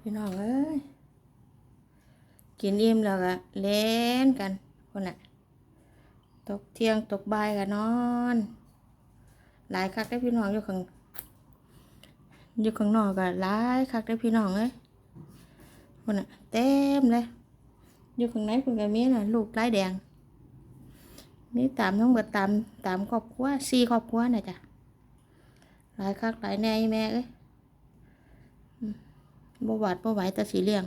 พี่น้องเอ้ย กินอิ่มแล้วก็เล่นกันคนน่ะ ตกเที่ยงตกบ่ายก็นอน หลายคักได้พี่น้องอยู่ข้างอยู่ข้างนอกก็หลายคักได้พี่น้องเอ้ยคนน่ะ เต็มเลย อยู่ข้างในคุณก็มีน่ะ ลูกลายแดง มีตามทั้งหมดตามตามครอบครัวสี่ครอบครัวน่ะจ้ะหลายคักหลายแน่แม่เอ้ย บ่หวาดบ่ไหวแต่สีเลี้ยง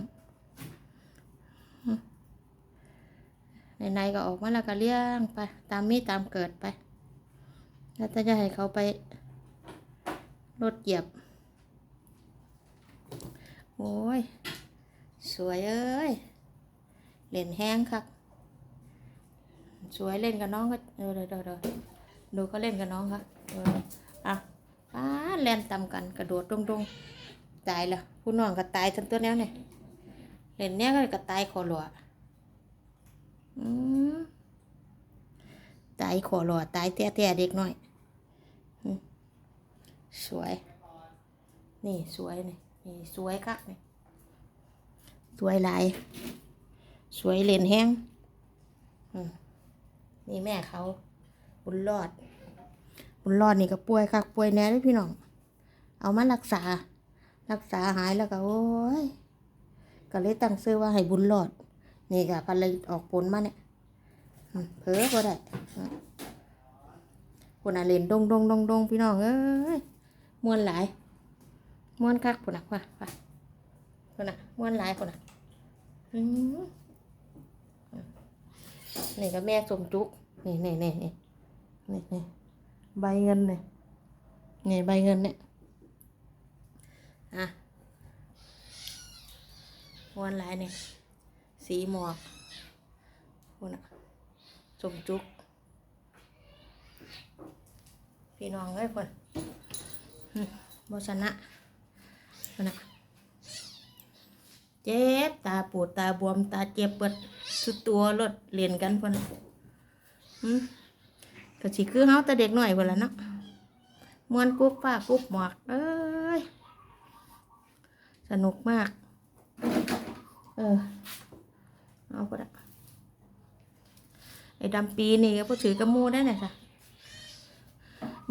ในๆก็ออกมาแล้วก็เลี้ยงไป ตามมีตามเกิดไป แล้วจะให้เขาไปรถเหยียบ โอ้ย สวยเอ้ยเล่นแห้งคักสวยเล่นกับน้องก็เดี๋ยวเดี๋ยวดูเขาเล่นกับน้องค่ะเอออะป้าแล่นตำกันกระโดดตรงๆ ตายแล้วผู้น้องก็ตายทั้งตัวแนวเนี่ยเล่นเนี้ยก็ตายคอหลัวอืมตายขอหลอตายแต่แต่เด็กน้อยอืมสวย นี่สวยนี่นี่สวยคักนี่สวยลาย สวยเลนแห้งอืมนี่แม่เขา บุญรอด บุญรอดนี่ก็ป่วยคักป่วยแน่เลยพี่น้อง เอามารักษา รักษาหายแล้วก็โอ้ยก็เลยตั้งชื่อว่าให้บุญรอด นี่ค่ะพันเลยออกผลมาเนี่ยเผลอก็ได้คนอะเล่นดงดงดงดงพี่น้องเอ้ยมวนหลายมวนคักคนอะว่าว่าคนอะมวนหลายคนอะนี่ก็แม่สมจุกนี่นี่นี่นี่นี่นี่ใบเงินเนี่ยนี่ใบเงินเนี่ย อะมวนลายเนี่ยสีหมวกคุณอะสมจุก พี่น้องเอ้ยคนบชนะคนอะเจ็บ ตาปวดตาบวม ตาเจ็บเปิดสุดตัวรถเรียนกันคนน่ะอืมก็สิคือเฮาแต่เด็กหน่อยคนละนะมวนกุ๊บป้ากุ๊บหมวกเอ้ย สนุกมาก เออ เอาก็ได้ไอ้ดำปีนี่ก็ถือกับหมูได้ไหนค่ะ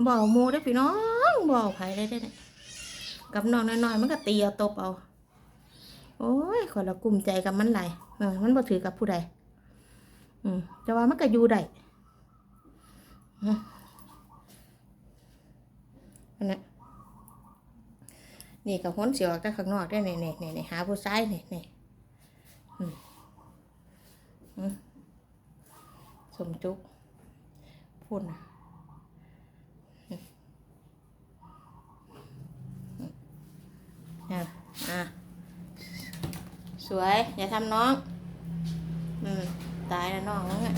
บอกหมูได้พี่น้องบอกใครได้ได้เนี่ยกับน้องน้อยๆมันก็ตีเอาตบเอา โอ้ยขอละกลุ่มใจกับมันไหลยเออมันบ่ถือกับผู้ใด อืมแต่ว่ามันก็อยู่ได้อันนั้ นี่กับห้นเสียวออกจากข้างนอกได้เนี่ยเนี่ยเนี่ยหาผู้ชายเนี่ยเนี่ยสมจุกพูดนะอะอะสวย อย่าทำน้อง อืม ตายแล้วน้องแล้วไง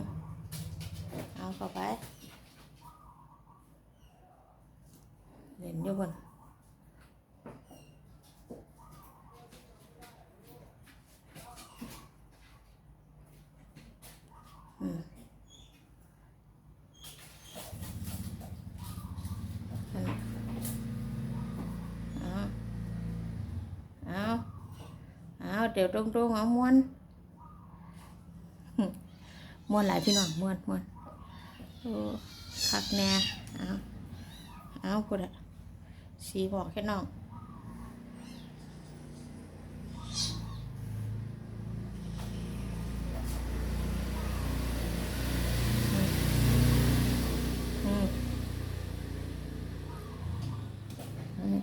มเอาเข้าไป เล่นอยู่บนอืมนั่นน่ะเอาเอา เดี๋ยวตรงๆเอาม้วนม้วนหลายพี่น้องม้วนม้วนโอ้คักแน่เอาเอาพูดอะสีบอกแค่น้อง อืมอืม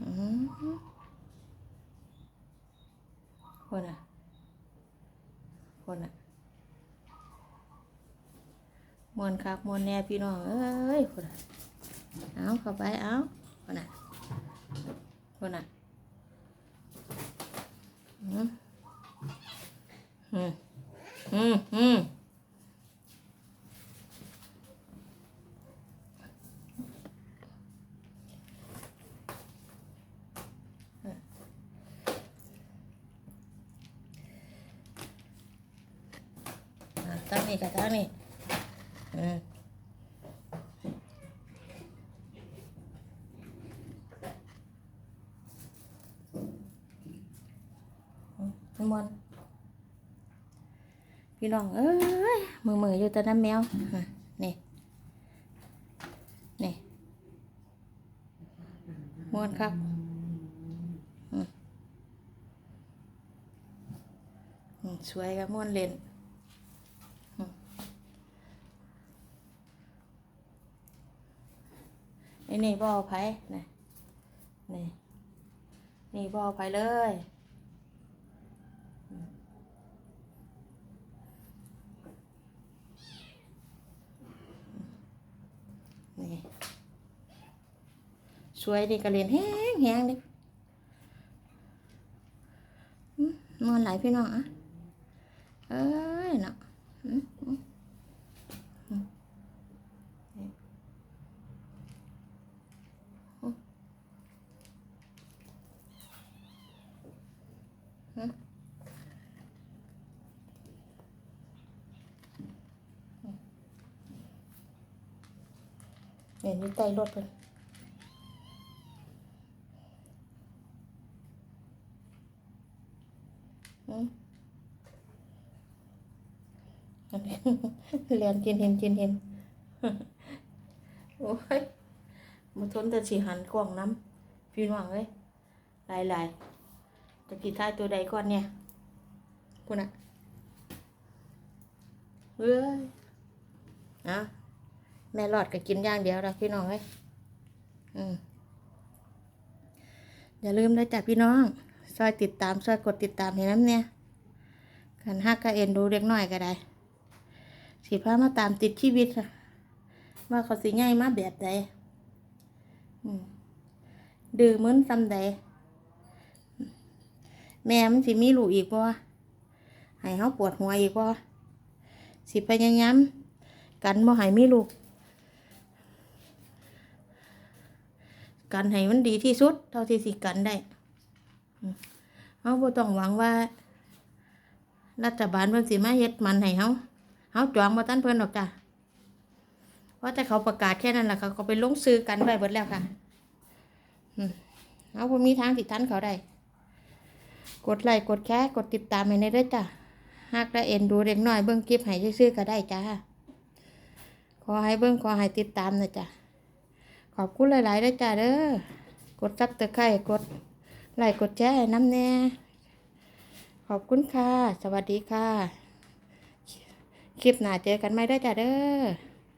อืมคนอะ คนอะมวนคักมวนแน่พี่น้องเอ้ยคนอะเอาเข้าไปเอาคนอะคนอะอืมอืมอืมอืม ทางนี้กับทางนี้อืมอืมมันพี่น้องเอ้ยมือมืออยู่แต่น้ำแมวอะนี่นี่มวนครับอืมอืมสวยกับมวนเล่น นี่นี่บอไผ่นี่นี่นี่บอไผ่เลยนี่สวยดีกระเรียนแห้งแห้งดิอืมนอนไหลายพี่น้องอะเอ้ยเนาะอืมอืมอืมนี่อืม เนี่ยอยู่ใต้รถเพิ่นอืมเรียนกินเห็นกินเห็นโอ้ยมาทนแต่สีหันกล่องน้ำพี่น้องเลยลายลายจะกินท้ายตัวใดก่อนเนี่ยพูดนะเอ้ยนะ แม่หลอดก็กินอย่างเดียวละพี่น้องเอ้ยอืมอย่าลืมนะจ๊ะพี่น้องซอยติดตามซอยกดติดตามเห็นน้ำเนี่ยกันฮักก็เอ็นดูเล็กน้อยก็ได้สิพามาตามติดชีวิตค่ะว่าเขาสิง่ายมาแบบใดดื้อเหมือนซำใดแม่มันสิมีลูกอีกบ่ให้เขาปวดหัวอีกบ่สิพยายามกันบ่ให้มีลูก กันให้มันดีที่สุด เท่าที่สิกันได้เขาบ่ต้องหวังว่า รัฐบาลเพิ่นสิมาเฮ็ดมันให้เฮาเขาจองมาตั้นเพื่อนหรอกจ้ะเพราะแต่เขาประกาศแค่นั้นแหละเขาก็ไปลงซื้อกันไปหมดแล้วค่ะเอาพมีทางติดทันเขาได้ กดไลค์กดแชร์กดติดตามให้ในด้วยจ้ะหากได้เอ็นดูเด็กน้อยเบิ้งคลิปให้ซื้อๆก็ได้จ้าขอให้เบิ้งขอให้ติดตามนะจ้ะ ขอบคุณหลายๆด้วยจ้าเด้อกดซับตะไคร่กดไลค์กดแชร์น้ำแน่ขอบคุณค่ะ สวัสดีค่ะ คลิปหน้าเจอกันไหมได้จ้าเด้อ